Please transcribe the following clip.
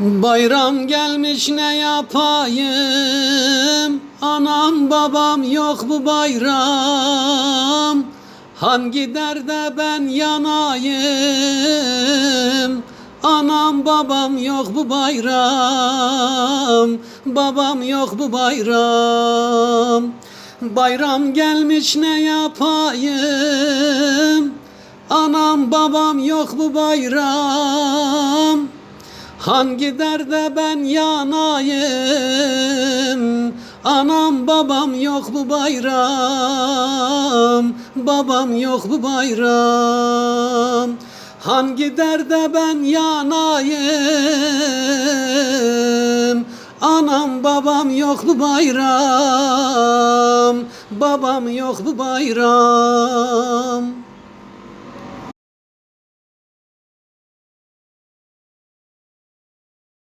Bayram gelmiş ne yapayım? Anam babam yok bu bayram. Hangi derde ben yanayım? Anam babam yok bu bayram. Babam yok bu bayram. Bayram gelmiş ne yapayım? Anam babam yok bu bayram Hangi derde ben yanayım? Anam babam yok bu bayram. Babam yok bu bayram. Hangi derde ben yanayım? Anam babam yok bu bayram. Babam yok bu bayram